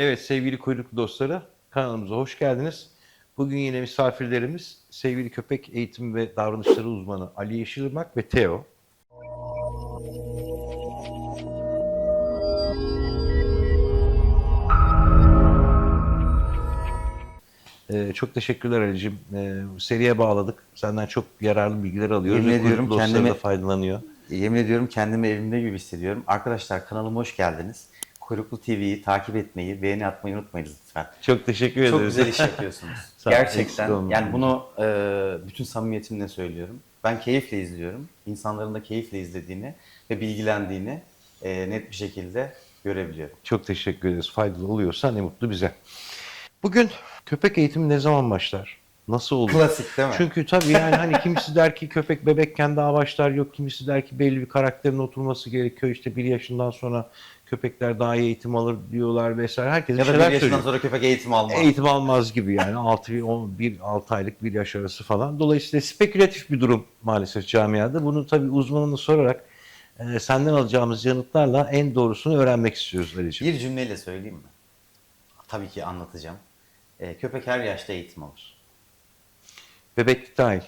Evet sevgili kuyruklu dostları kanalımıza hoş geldiniz. Bugün yine misafirlerimiz sevgili köpek eğitimi ve davranışları uzmanı Ali Yeşilırmak ve Teo. Ee, çok teşekkürler Ali'cim. Ee, seriye bağladık. Senden çok yararlı bilgiler alıyoruz. Yemin ediyorum kendimi- da faydalanıyor. Yemin ediyorum kendimi evimde gibi hissediyorum. Arkadaşlar kanalıma hoş geldiniz. Kuyruklu TV'yi takip etmeyi, beğeni atmayı unutmayınız lütfen. Çok teşekkür ederiz. Çok güzel iş yapıyorsunuz. Sağ Gerçekten. Yani bunu e, bütün samimiyetimle söylüyorum. Ben keyifle izliyorum. İnsanların da keyifle izlediğini ve bilgilendiğini e, net bir şekilde görebiliyorum. Çok teşekkür ederiz. Faydalı oluyorsa ne mutlu bize. Bugün köpek eğitimi ne zaman başlar? Nasıl olur? Klasik değil mi? Çünkü tabii yani hani kimisi der ki köpek bebekken daha başlar yok. Kimisi der ki belli bir karakterin oturması gerekiyor. İşte bir yaşından sonra köpekler daha iyi eğitim alır diyorlar vesaire. Herkes ya da bir şeyler yaşından söylüyor. sonra köpek eğitim almaz. Eğitim almaz gibi yani 6 10 1 6 aylık bir yaş arası falan. Dolayısıyla spekülatif bir durum maalesef camiada. Bunu tabii uzmanını sorarak e, senden alacağımız yanıtlarla en doğrusunu öğrenmek istiyoruz Ali'ciğim. Bir cümleyle söyleyeyim mi? Tabii ki anlatacağım. E, köpek her yaşta eğitim alır. Bebeklik dahil.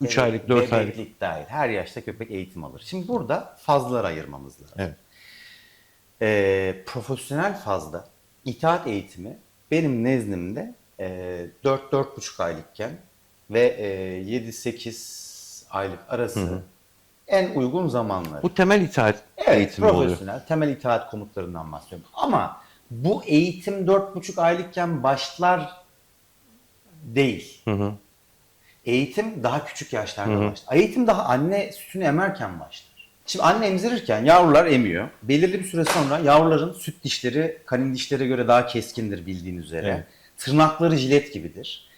3 Bebek- aylık, 4 aylık. Bebeklik dahil. Her yaşta köpek eğitim alır. Şimdi burada fazlar ayırmamız lazım. Evet. Ee, profesyonel fazda itaat eğitimi benim nezdimde e, 4-4,5 aylıkken ve e, 7-8 aylık arası en uygun zamanları. Bu temel itaat Evet, eğitimi oluyor. profesyonel temel itaat komutlarından bahsediyorum. Ama bu eğitim 4,5 aylıkken başlar değil. Hı hı. Eğitim daha küçük yaşlarda başlar. Eğitim daha anne sütünü emerken başlar. Şimdi anne emzirirken yavrular emiyor. Belirli bir süre sonra yavruların süt dişleri kanin dişlere göre daha keskindir bildiğin üzere. Evet. Tırnakları jilet gibidir.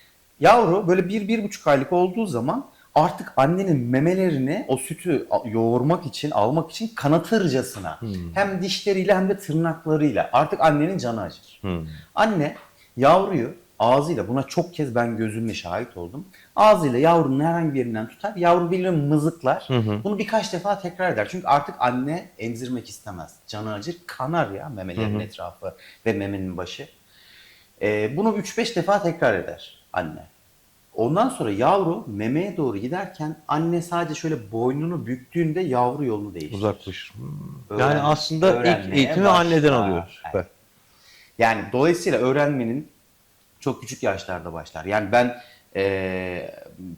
Yavru böyle bir, bir buçuk aylık olduğu zaman artık annenin memelerini o sütü yoğurmak için, almak için kanatırcasına hem dişleriyle hem de tırnaklarıyla artık annenin canı acır. Hı. Anne yavruyu ağzıyla buna çok kez ben gözümle şahit oldum. Ağzıyla yavrunun herhangi bir yerinden tutar. Yavru bilir mızıklar. Bunu birkaç defa tekrar eder. Çünkü artık anne emzirmek istemez. Canı acır. Kanar ya memelerin etrafı ve memenin başı. Ee, bunu 3-5 defa tekrar eder anne. Ondan sonra yavru memeye doğru giderken anne sadece şöyle boynunu büktüğünde yavru yolunu değiştirir. Uzaklaşır. Hmm. Yani aslında ilk eğitimi başlar. anneden alıyor. Süper. Yani dolayısıyla öğrenmenin çok küçük yaşlarda başlar. Yani ben e,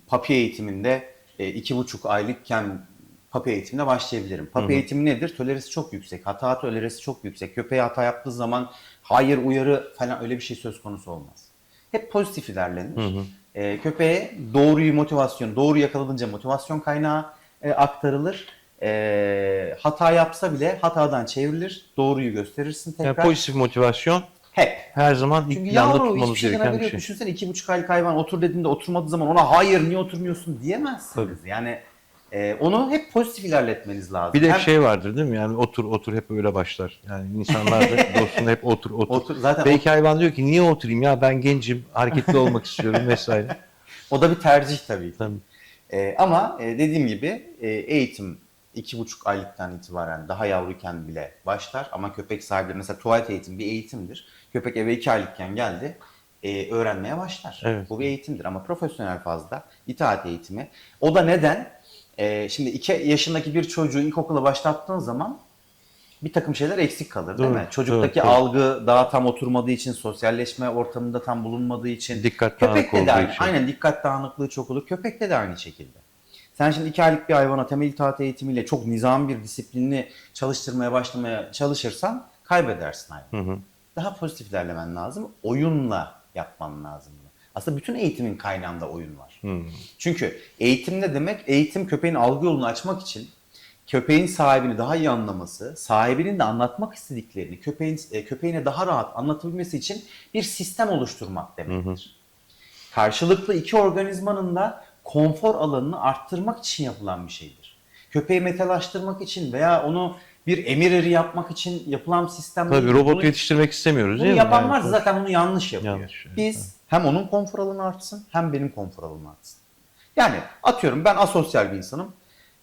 papi eğitiminde e, iki buçuk aylıkken papi eğitimine başlayabilirim. Papi eğitimi nedir? Toleresi çok yüksek. Hata toleresi çok yüksek. Köpeğe hata yaptığı zaman hayır uyarı falan öyle bir şey söz konusu olmaz. Hep pozitif ilerlenir. E, köpeğe doğruyu motivasyon, doğru yakalanınca motivasyon kaynağı e, aktarılır. E, hata yapsa bile hatadan çevrilir. Doğruyu gösterirsin tekrar. Yani pozitif motivasyon Hep. her zaman ilk Çünkü planda yavru tutmamız hiçbir şeyden gereken haberi bir yok. şey. Düşünsene iki buçuk aylık hayvan otur dediğinde oturmadığı zaman ona hayır niye oturmuyorsun diyemezsiniz. Yani e, onu hep pozitif ilerletmeniz lazım. Bir de Hem şey vardır değil mi? Yani otur otur hep öyle başlar. Yani insanlar da dostuna hep otur otur. Otur, zaten Belki hayvan diyor ki niye oturayım ya ben gencim hareketli olmak istiyorum vesaire. o da bir tercih tabii. Tabii. E, ama e, dediğim gibi e, eğitim iki buçuk aylıktan itibaren daha yavruyken bile başlar. Ama köpek sahipleri mesela tuvalet eğitim bir eğitimdir. Köpek eve iki aylıkken geldi e, öğrenmeye başlar. Evet. Bu bir eğitimdir ama profesyonel fazla itaat eğitimi. O da neden? E, şimdi iki yaşındaki bir çocuğu ilkokula başlattığın zaman bir takım şeyler eksik kalır değil Doğru, mi? Çocuktaki doğru, doğru. algı daha tam oturmadığı için, sosyalleşme ortamında tam bulunmadığı için. Dikkat dağınık Köpekte de aynı, için. aynen dikkat dağınıklığı çok olur. Köpekte de aynı şekilde. Sen şimdi iki aylık bir hayvana temel itaat eğitimiyle çok nizam bir disiplinli çalıştırmaya başlamaya çalışırsan kaybedersin hayvanı. Daha pozitif ilerlemen lazım. Oyunla yapman lazım. Aslında bütün eğitimin kaynağında oyun var. Çünkü eğitim ne demek? Eğitim köpeğin algı yolunu açmak için köpeğin sahibini daha iyi anlaması, sahibinin de anlatmak istediklerini köpeğin e, köpeğine daha rahat anlatabilmesi için bir sistem oluşturmak demektir. Karşılıklı iki organizmanın da konfor alanını arttırmak için yapılan bir şeydir. Köpeği metalaştırmak için veya onu bir emir eri yapmak için yapılan sistem Tabii robot Bunu- yetiştirmek istemiyoruz bunu değil mi? yapan Yani varsa zaten bunu yanlış yapıyor. Yanlış, evet. Biz hem onun konfor alanı artsın hem benim konfor alanım artsın. Yani atıyorum ben asosyal bir insanım.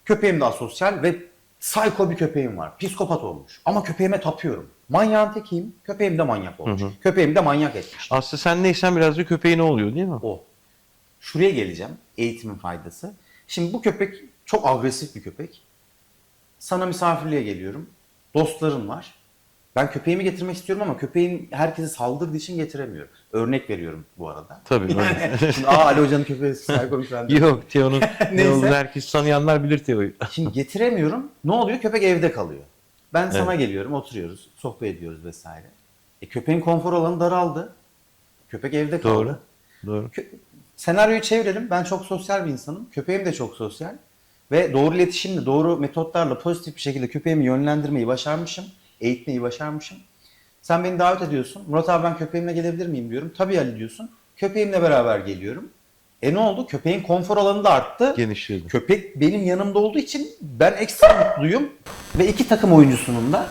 Köpeğim de asosyal ve Psycho bir köpeğim var. Psikopat olmuş. Ama köpeğime tapıyorum. Manyağın tekiyim. Köpeğim de manyak olmuş. Köpeğim de manyak etmiş. Aslında sen neysen biraz da köpeğin oluyor değil mi? O. Şuraya geleceğim. Eğitimin faydası. Şimdi bu köpek çok agresif bir köpek. Sana misafirliğe geliyorum. Dostların var. Ben köpeğimi getirmek istiyorum ama köpeğin herkese saldırdığı için getiremiyorum. Örnek veriyorum bu arada. Tabii, Yani, şimdi, aa Ali Hoca'nın köpeği bir falan. Yok Teo'nun ne olduğunu herkes tanıyanlar bilir Teo'yu. Şimdi getiremiyorum. Ne oluyor? Köpek evde kalıyor. Ben sana geliyorum, oturuyoruz, sohbet ediyoruz vesaire. E, köpeğin konfor alanı daraldı. Köpek evde kaldı. Doğru. Doğru. Kö- senaryoyu çevirelim. Ben çok sosyal bir insanım. Köpeğim de çok sosyal. Ve doğru iletişimle, doğru metotlarla pozitif bir şekilde köpeğimi yönlendirmeyi başarmışım. Eğitmeyi başarmışım. Sen beni davet ediyorsun. Murat abi ben köpeğimle gelebilir miyim diyorum. Tabii Ali diyorsun. Köpeğimle beraber geliyorum. E ne oldu? Köpeğin konfor alanı da arttı. Genişledi. Köpek benim yanımda olduğu için ben ekstra mutluyum. Ve iki takım oyuncusunun da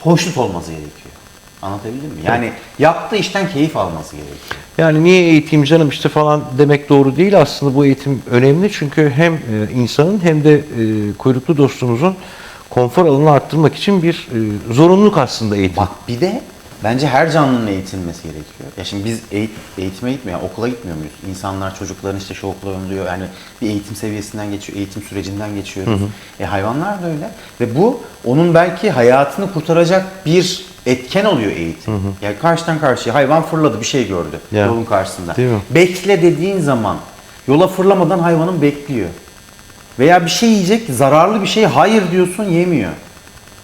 hoşnut olması gerekiyor. Anlatabildim mi? Yani yaptığı işten keyif alması gerekiyor. Yani niye eğiteyim canım işte falan demek doğru değil. Aslında bu eğitim önemli çünkü hem e, insanın hem de e, kuyruklu dostumuzun konfor alanını arttırmak için bir e, zorunluluk aslında eğitim. Bak bir de bence her canlının eğitilmesi gerekiyor. Ya şimdi biz eğit, eğitime gitmiyor, yani okula gitmiyor muyuz? İnsanlar çocukların işte şu okula yolluyor. Yani bir eğitim seviyesinden geçiyor, eğitim sürecinden geçiyoruz. E hayvanlar da öyle. Ve bu onun belki hayatını kurtaracak bir etken oluyor eğitim. Yani karşıdan karşıya hayvan fırladı bir şey gördü Ya. yolun karşısında. Değil mi? Bekle dediğin zaman yola fırlamadan hayvanın bekliyor. Veya bir şey yiyecek, zararlı bir şey hayır diyorsun yemiyor.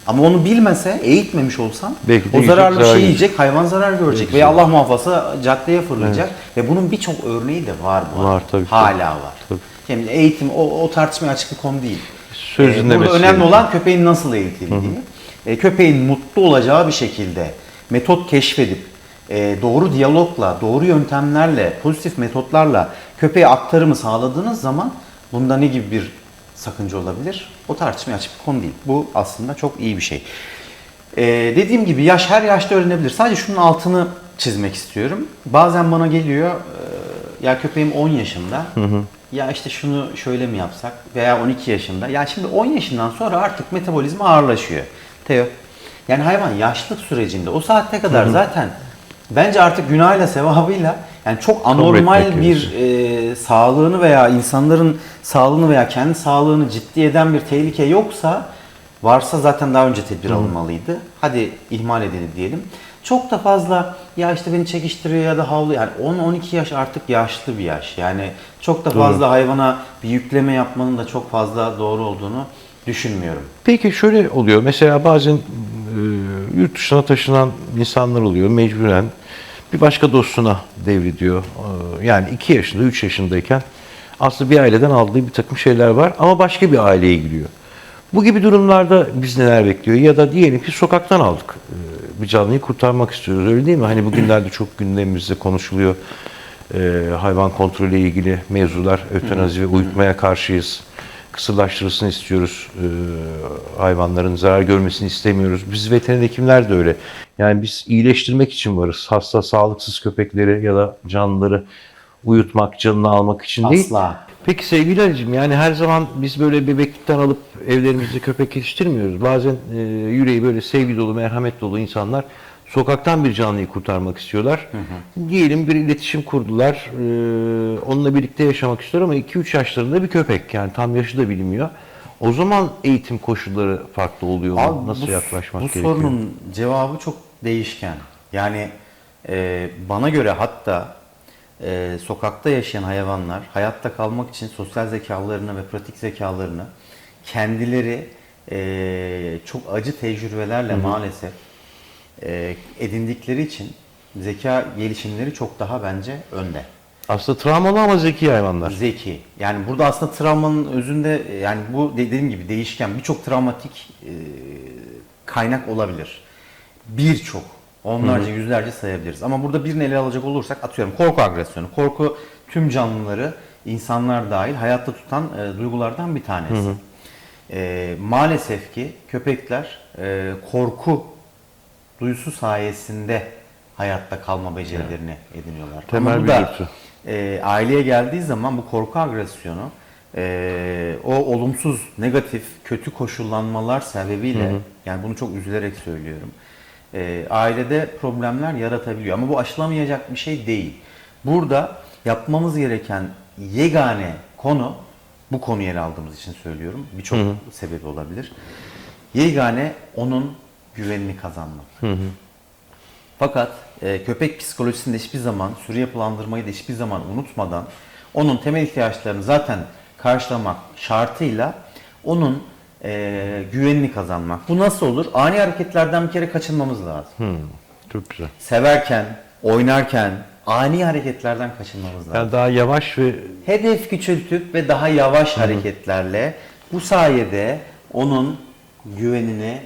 Ama onu bilmese, eğitmemiş olsan Belki de o yiyecek, zararlı bir zarar şey yiyecek. yiyecek, hayvan zarar görecek. Veya Allah muhafaza caddeye fırlayacak. Ve bunun birçok örneği de var bu Var, arada. tabii. Hala var. Tabii. Yani eğitim o, o tartışmaya açık bir konu değil. Söz Ee, Burada önemli gerekiyor. olan köpeğin nasıl eğitildiği. E, köpeğin mutlu olacağı bir şekilde metot keşfedip e, doğru diyalogla, doğru yöntemlerle, pozitif metotlarla köpeğe aktarımı sağladığınız zaman bunda ne gibi bir sakınca olabilir? O tartışmaya açık bir konu değil. Bu aslında çok iyi bir şey. Ee, dediğim gibi yaş her yaşta öğrenebilir. Sadece şunun altını çizmek istiyorum. Bazen bana geliyor e, ya köpeğim 10 yaşında. Ya işte şunu şöyle mi yapsak veya 12 yaşında. Ya şimdi 10 yaşından sonra artık metabolizma ağırlaşıyor. Teo. Yani hayvan yaşlık sürecinde o saatte kadar zaten bence artık günahıyla sevabıyla yani çok anormal bir e, sağlığını veya insanların sağlığını veya kendi sağlığını ciddi eden bir tehlike yoksa varsa zaten daha önce tedbir alınmalıydı. Hadi ihmal edelim diyelim. Çok da fazla ya işte beni çekiştiriyor ya da havlu yani 10-12 yaş artık yaşlı bir yaş. Yani çok da fazla hayvana bir yükleme yapmanın da çok fazla doğru olduğunu düşünmüyorum. Peki şöyle oluyor. Mesela bazen e, yurt dışına taşınan insanlar oluyor mecburen bir başka dostuna devrediyor. E, yani 2 yaşında, 3 yaşındayken aslında bir aileden aldığı bir takım şeyler var ama başka bir aileye giriyor. Bu gibi durumlarda biz neler bekliyor? Ya da diyelim ki sokaktan aldık. E, bir canlıyı kurtarmak istiyoruz. Öyle değil mi? Hani bugünlerde çok gündemimizde konuşuluyor. E, hayvan kontrolü ile ilgili mevzular, ötenazi ve uyutmaya karşıyız kısırlaştırılsın istiyoruz. Ee, hayvanların zarar görmesini istemiyoruz. Biz veteriner hekimler de öyle. Yani biz iyileştirmek için varız. Hasta, sağlıksız köpekleri ya da canlıları uyutmak, canını almak için değil. Asla. Peki sevgili Ali'cim yani her zaman biz böyle bebeklikten alıp evlerimizde köpek yetiştirmiyoruz. Bazen e, yüreği böyle sevgi dolu, merhamet dolu insanlar sokaktan bir canlıyı kurtarmak istiyorlar. Diyelim bir iletişim kurdular. e, onunla birlikte yaşamak istiyor ama 2-3 yaşlarında bir köpek. Yani tam yaşı da bilmiyor. O zaman eğitim koşulları farklı oluyor? Abi Nasıl bu, yaklaşmak bu gerekiyor? sorunun cevabı çok değişken. Yani e, bana göre hatta e, sokakta yaşayan hayvanlar hayatta kalmak için sosyal zekalarını ve pratik zekalarını kendileri e, çok acı tecrübelerle maalesef e, edindikleri için zeka gelişimleri çok daha bence önde. Aslında travmalı ama zeki hayvanlar. Zeki. Yani burada aslında travmanın özünde yani bu dediğim gibi değişken birçok travmatik e, kaynak olabilir. Birçok. Onlarca, yüzlerce sayabiliriz. Ama burada birini ele alacak olursak atıyorum korku agresyonu. Korku tüm canlıları insanlar dahil hayatta tutan e, duygulardan bir tanesi. E, maalesef ki köpekler e, korku duyusu sayesinde hayatta kalma becerilerini ediniyorlar. Temel bir da, e, aileye geldiği zaman bu korku agresyonu e, o olumsuz, negatif, kötü koşullanmalar sebebiyle yani bunu çok üzülerek söylüyorum. e, ailede problemler yaratabiliyor ama bu aşılamayacak bir şey değil. Burada yapmamız gereken yegane konu bu konuyu ele aldığımız için söylüyorum. Birçok sebebi olabilir. Yegane onun güvenini kazanmak. Fakat e, köpek psikolojisinde hiçbir zaman sürü yapılandırmayı da hiçbir zaman unutmadan onun temel ihtiyaçlarını zaten karşılamak şartıyla onun e, güvenini kazanmak. Bu nasıl olur? Ani hareketlerden bir kere kaçınmamız lazım. Hmm, çok güzel. Severken, oynarken ani hareketlerden kaçınmamız lazım. Yani daha yavaş ve Hedef küçültüp ve daha yavaş hareketlerle bu sayede onun güvenini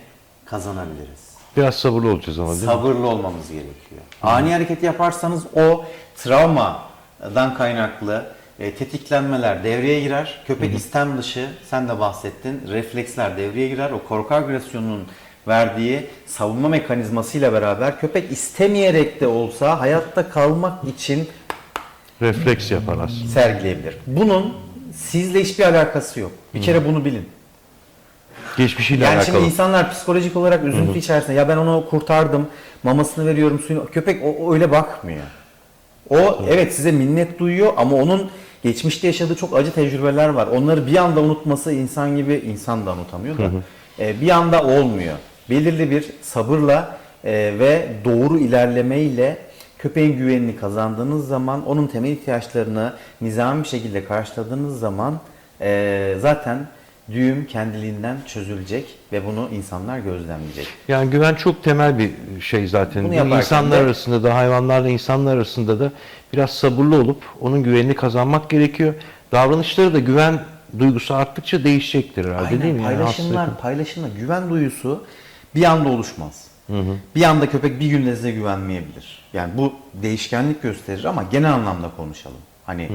kazanabiliriz. biraz sabırlı olacağız ama değil mi? Sabırlı olmamız gerekiyor. Ani hareket yaparsanız o travmadan kaynaklı e, tetiklenmeler devreye girer. Köpek istem dışı, sen de bahsettin, refleksler devreye girer. O korku agresyonunun verdiği savunma mekanizmasıyla beraber köpek istemeyerek de olsa hayatta kalmak için Refleks yapar aslında. sergileyebilir. Bunun sizle hiçbir alakası yok. Bir kere bunu bilin. Geçmişiyle Yani alakalı. şimdi insanlar psikolojik olarak üzüntü içerisinde ya ben onu kurtardım, mamasını veriyorum, suyunu... Köpek o, öyle bakmıyor. O evet size minnet duyuyor ama onun geçmişte yaşadığı çok acı tecrübeler var. Onları bir anda unutması insan gibi insan da unutamıyor da e, bir anda olmuyor. Belirli bir sabırla e, ve doğru ilerlemeyle köpeğin güvenini kazandığınız zaman onun temel ihtiyaçlarını nizami bir şekilde karşıladığınız zaman e, zaten düğüm kendiliğinden çözülecek ve bunu insanlar gözlemleyecek. Yani güven çok temel bir şey zaten. Bunu insanlar de- arasında da hayvanlarla insanlar arasında da biraz sabırlı olup onun güvenini kazanmak gerekiyor. Davranışları da güven duygusu arttıkça değişecektir herhalde değil Aynen mi? Yani paylaşımlar, aslında- paylaşımlar, güven duyusu bir anda oluşmaz. Bir anda köpek bir günde size güvenmeyebilir. Yani bu değişkenlik gösterir ama genel anlamda konuşalım. Hani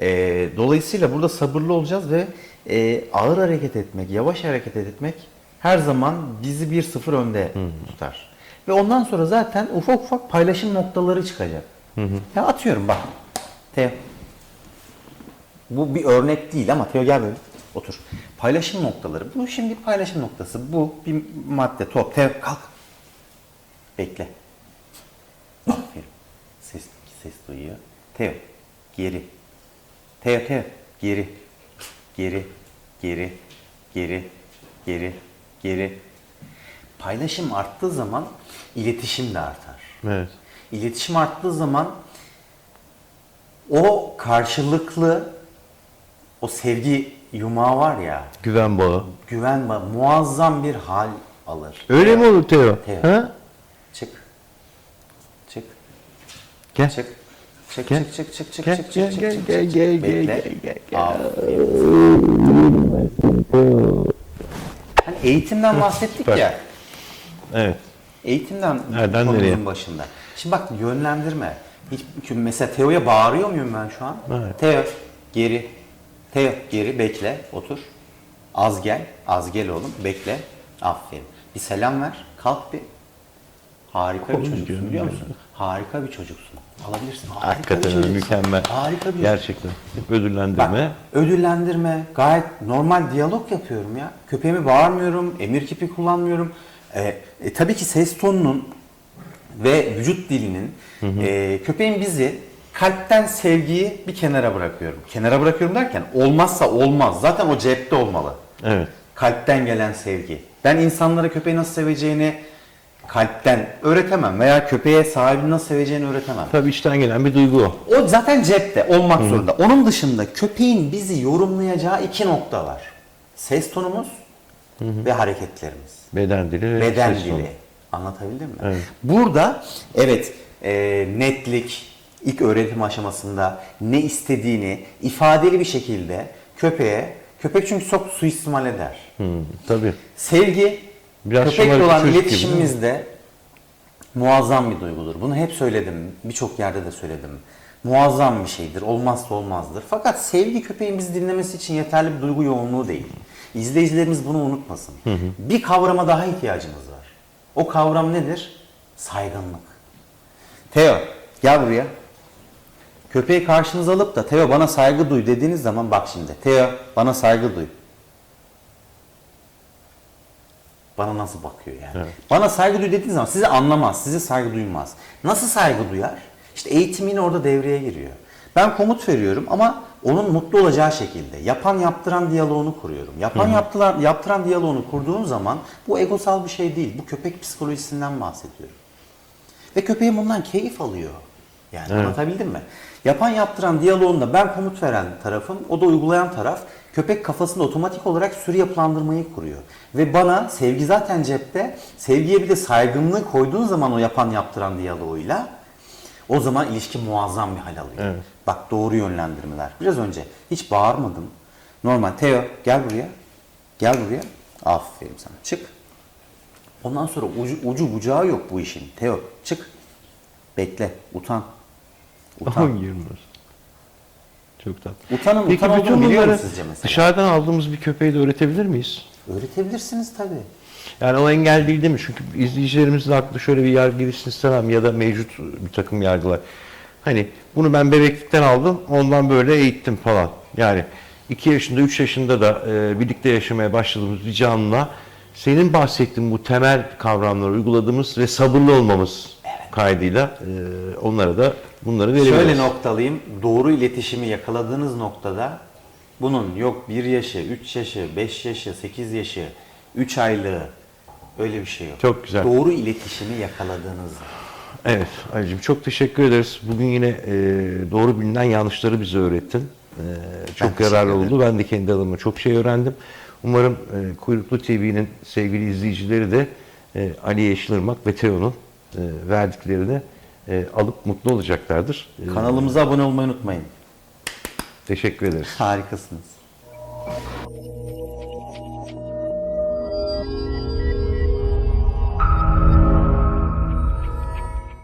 e, dolayısıyla burada sabırlı olacağız ve e, ağır hareket etmek, yavaş hareket etmek her zaman bizi bir sıfır önde tutar. Ve ondan sonra zaten ufak ufak paylaşım noktaları çıkacak. Ya atıyorum bak. Teo. Bu bir örnek değil ama Teo gel böyle otur. Paylaşım noktaları. Bu şimdi paylaşım noktası. Bu bir madde top. Teo kalk. Bekle. Aferin. Ses, ses duyuyor. Teo geri. Teo Teo geri. Geri. Geri. Geri. Geri. Geri. Paylaşım arttığı zaman iletişim de artar. Evet. İletişim arttığı zaman o karşılıklı o sevgi yumağı var ya Güven bağı. güven ba- muazzam bir hal alır. Öyle mi olur Teo? Teo. Ha? Çık. Çık. Gel. Çık. Çık Gel. çık çık çık çık Gel, çık gel, çık gel, çık gel, çık. gel, gel, Bekle. gel, gel, gel. Aferin. Hani eğitimden bahsettik ya. Evet. Eğitimden Nereden konumuzun nereye? başında. Şimdi bak yönlendirme. Hiç, çünkü mesela Teo'ya bağırıyor muyum ben şu an? Evet. Teo geri. Teo geri bekle otur. Az gel. Az gel oğlum bekle. Aferin. Bir selam ver. Kalk bir. Harika bir çocuksun diyorum biliyor musun? Harika bir çocuksun. Alabilirsin. Harika Hakikaten bir öyle, çocuksun. mükemmel. Harika bir Gerçekten. Hep Bak, ödüllendirme. ödüllendirme, gayet normal diyalog yapıyorum ya. Köpeğimi bağırmıyorum, emir kipi kullanmıyorum. E, e, tabii ki ses tonunun ve vücut dilinin e, köpeğin bizi kalpten sevgiyi bir kenara bırakıyorum. Kenara bırakıyorum derken olmazsa olmaz. Zaten o cepte olmalı. Evet. Kalpten gelen sevgi. Ben insanlara köpeği nasıl seveceğini kalpten öğretemem veya köpeğe sahibini nasıl seveceğini öğretemem. Tabii içten gelen bir duygu o. O zaten cepte olmak zorunda. Onun dışında köpeğin bizi yorumlayacağı iki nokta var. Ses tonumuz ve hareketlerimiz. Beden dili ve Beden ses tonu. dili. Anlatabildim mi? Evet. Burada evet e, netlik ilk öğretim aşamasında ne istediğini ifadeli bir şekilde köpeğe köpek çünkü çok suistimal eder. Hı, tabii. Sevgi Biraz köpekle olan çocuk gibi, iletişimimizde muazzam bir duygudur. Bunu hep söyledim. Birçok yerde de söyledim. Muazzam bir şeydir. Olmazsa olmazdır. Fakat sevgi köpeğin bizi dinlemesi için yeterli bir duygu yoğunluğu değil. İzleyicilerimiz bunu unutmasın. Bir kavrama daha ihtiyacımız var. O kavram nedir? Saygınlık. Teo gel buraya. Köpeği karşınıza alıp da Teo bana saygı duy dediğiniz zaman bak şimdi. Teo bana saygı duy. Bana nasıl bakıyor yani? Bana saygı duy dediğiniz zaman sizi anlamaz, size saygı duymaz. Nasıl saygı duyar? İşte eğitim yine orada devreye giriyor. Ben komut veriyorum ama onun mutlu olacağı şekilde. Yapan yaptıran diyaloğunu kuruyorum. Yapan yaptılar, yaptıran diyaloğunu kurduğun zaman bu egosal bir şey değil. Bu köpek psikolojisinden bahsediyorum. Ve köpeğin bundan keyif alıyor. Yani anlatabildim mi? Yapan yaptıran diyaloğunda ben komut veren tarafım, o da uygulayan taraf. Köpek kafasında otomatik olarak sürü yapılandırmayı kuruyor. Ve bana sevgi zaten cepte. Sevgiye bir de saygınlığı koyduğun zaman o yapan yaptıran diyaloğuyla o zaman ilişki muazzam bir hal alıyor. Evet. Bak doğru yönlendirmeler. Biraz önce hiç bağırmadım. Normal. Teo gel buraya. Gel buraya. Aferin sana. Çık. Ondan sonra ucu, ucu bucağı yok bu işin. Teo çık. Bekle. Utan. Utan. Aman girmiyoruz. Tatlı. Utanın Peki utan bütün bunları dışarıdan aldığımız bir köpeği de öğretebilir miyiz? Öğretebilirsiniz tabii. Yani o engel değil değil mi? Çünkü izleyicilerimizin aklı şöyle bir yargı girişsin istemem ya da mevcut bir takım yargılar. Hani bunu ben bebeklikten aldım, ondan böyle eğittim falan. Yani 2 yaşında, 3 yaşında da e, birlikte yaşamaya başladığımız bir canlıla senin bahsettiğin bu temel kavramları uyguladığımız ve sabırlı olmamız kaydıyla e, onlara da bunları verebiliriz. Şöyle noktalayayım. Doğru iletişimi yakaladığınız noktada bunun yok 1 yaşı, 3 yaşı, 5 yaşı, 8 yaşı, 3 aylığı öyle bir şey yok. Çok güzel. Doğru iletişimi yakaladığınız Evet Ali'cim çok teşekkür ederiz. Bugün yine e, doğru bilinen yanlışları bize öğrettin. E, çok teşekkür yararlı oldu. Ben de kendi adıma çok şey öğrendim. Umarım e, Kuyruklu TV'nin sevgili izleyicileri de e, Ali Yeşilırmak ve Teo'nun verdiklerini e, alıp mutlu olacaklardır. E, Kanalımıza abone olmayı unutmayın. teşekkür ederiz. Harikasınız.